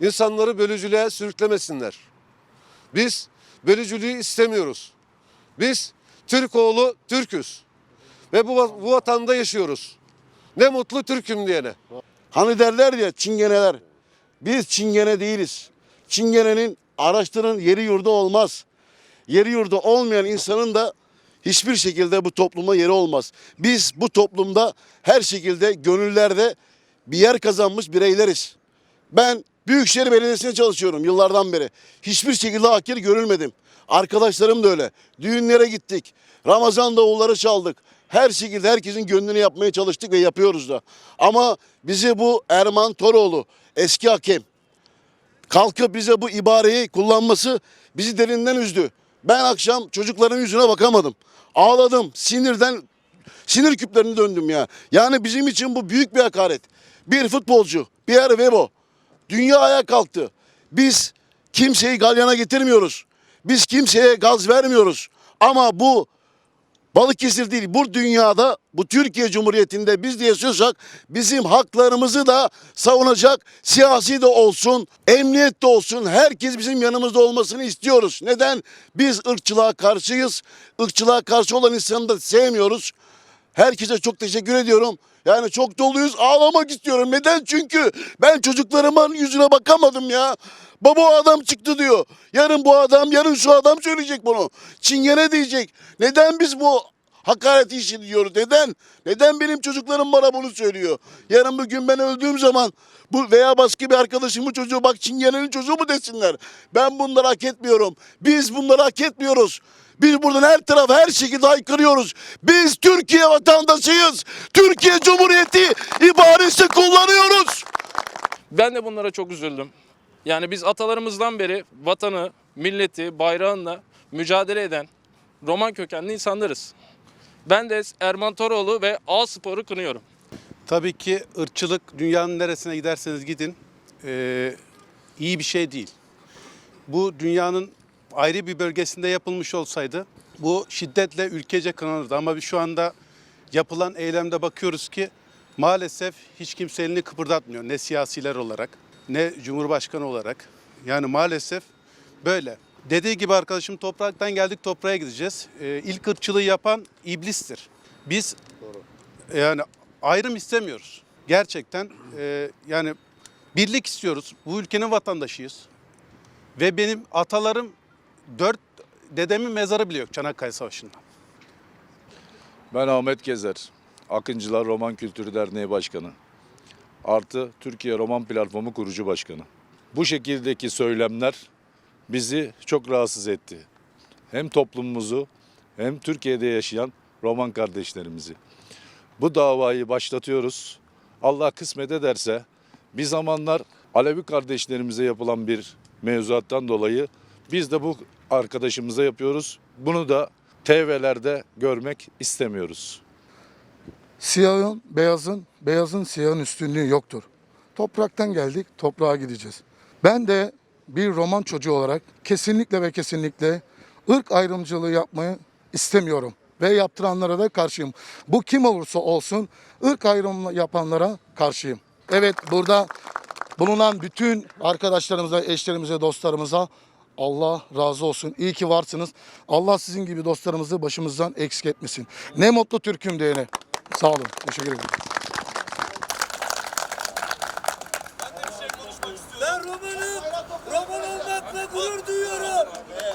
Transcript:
İnsanları bölücülüğe sürüklemesinler. Biz bölücülüğü istemiyoruz. Biz Türk oğlu Türküz. Ve bu, bu vatanda yaşıyoruz. Ne mutlu Türk'üm diyene. Hani derler ya çingeneler. Biz çingene değiliz. Çingenenin araştırın yeri yurdu olmaz. Yeri yurdu olmayan insanın da hiçbir şekilde bu topluma yeri olmaz. Biz bu toplumda her şekilde gönüllerde bir yer kazanmış bireyleriz. Ben Büyükşehir Belediyesi'nde çalışıyorum yıllardan beri. Hiçbir şekilde hakir görülmedim. Arkadaşlarım da öyle. Düğünlere gittik. Ramazan davulları çaldık. Her şekilde herkesin gönlünü yapmaya çalıştık ve yapıyoruz da. Ama bizi bu Erman Toroğlu eski hakem kalkıp bize bu ibareyi kullanması bizi derinden üzdü. Ben akşam çocukların yüzüne bakamadım. Ağladım. Sinirden sinir küplerini döndüm ya. Yani bizim için bu büyük bir hakaret. Bir futbolcu, Pierre Webo dünya ayağa kalktı. Biz kimseyi galyana getirmiyoruz. Biz kimseye gaz vermiyoruz. Ama bu Balıkesir değil bu dünyada bu Türkiye Cumhuriyeti'nde biz de yaşıyorsak bizim haklarımızı da savunacak siyasi de olsun, emniyet de olsun herkes bizim yanımızda olmasını istiyoruz. Neden? Biz ırkçılığa karşıyız. Irkçılığa karşı olan insanı da sevmiyoruz. Herkese çok teşekkür ediyorum. Yani çok doluyuz. Ağlamak istiyorum. Neden? Çünkü ben çocuklarımın yüzüne bakamadım ya. Baba o adam çıktı diyor. Yarın bu adam, yarın şu adam söyleyecek bunu. Çingene diyecek. Neden biz bu hakareti işliyoruz? Neden? Neden benim çocuklarım bana bunu söylüyor? Yarın bugün ben öldüğüm zaman bu veya başka bir arkadaşımın çocuğu bak Çingene'nin çocuğu mu desinler? Ben bunları hak etmiyorum. Biz bunları hak etmiyoruz. Biz buradan her taraf her şekilde haykırıyoruz. Biz Türkiye vatandaşıyız. Türkiye Cumhuriyeti ibaresi kullanıyoruz. Ben de bunlara çok üzüldüm. Yani biz atalarımızdan beri vatanı, milleti, bayrağınla mücadele eden Roman kökenli insanlarız. Ben de Erman Toroğlu ve A Spor'u kınıyorum. Tabii ki ırkçılık dünyanın neresine giderseniz gidin eee, iyi bir şey değil. Bu dünyanın ayrı bir bölgesinde yapılmış olsaydı bu şiddetle ülkece kınanırdı. Ama biz şu anda yapılan eylemde bakıyoruz ki maalesef hiç kimse elini kıpırdatmıyor. Ne siyasiler olarak ne cumhurbaşkanı olarak. Yani maalesef böyle. Dediği gibi arkadaşım topraktan geldik toprağa gideceğiz. Eee ilk ırkçılığı yapan iblistir. Biz yani ayrım istemiyoruz. Gerçekten e, yani birlik istiyoruz. Bu ülkenin vatandaşıyız. Ve benim atalarım dört dedemin mezarı bile yok Çanakkale Savaşı'nda. Ben Ahmet Gezer, Akıncılar Roman Kültürü Derneği Başkanı. Artı Türkiye Roman Platformu kurucu başkanı. Bu şekildeki söylemler bizi çok rahatsız etti. Hem toplumumuzu hem Türkiye'de yaşayan Roman kardeşlerimizi. Bu davayı başlatıyoruz. Allah kısmet ederse bir zamanlar Alevi kardeşlerimize yapılan bir mevzuattan dolayı biz de bu arkadaşımıza yapıyoruz. Bunu da TV'lerde görmek istemiyoruz. Siyahın, beyazın, beyazın siyahın üstünlüğü yoktur. Topraktan geldik, toprağa gideceğiz. Ben de bir roman çocuğu olarak kesinlikle ve kesinlikle ırk ayrımcılığı yapmayı istemiyorum. Ve yaptıranlara da karşıyım. Bu kim olursa olsun ırk ayrımı yapanlara karşıyım. Evet burada bulunan bütün arkadaşlarımıza, eşlerimize, dostlarımıza Allah razı olsun. İyi ki varsınız. Allah sizin gibi dostlarımızı başımızdan eksik etmesin. Ne mutlu Türk'üm diyene. Sağ olun. Teşekkür ederim.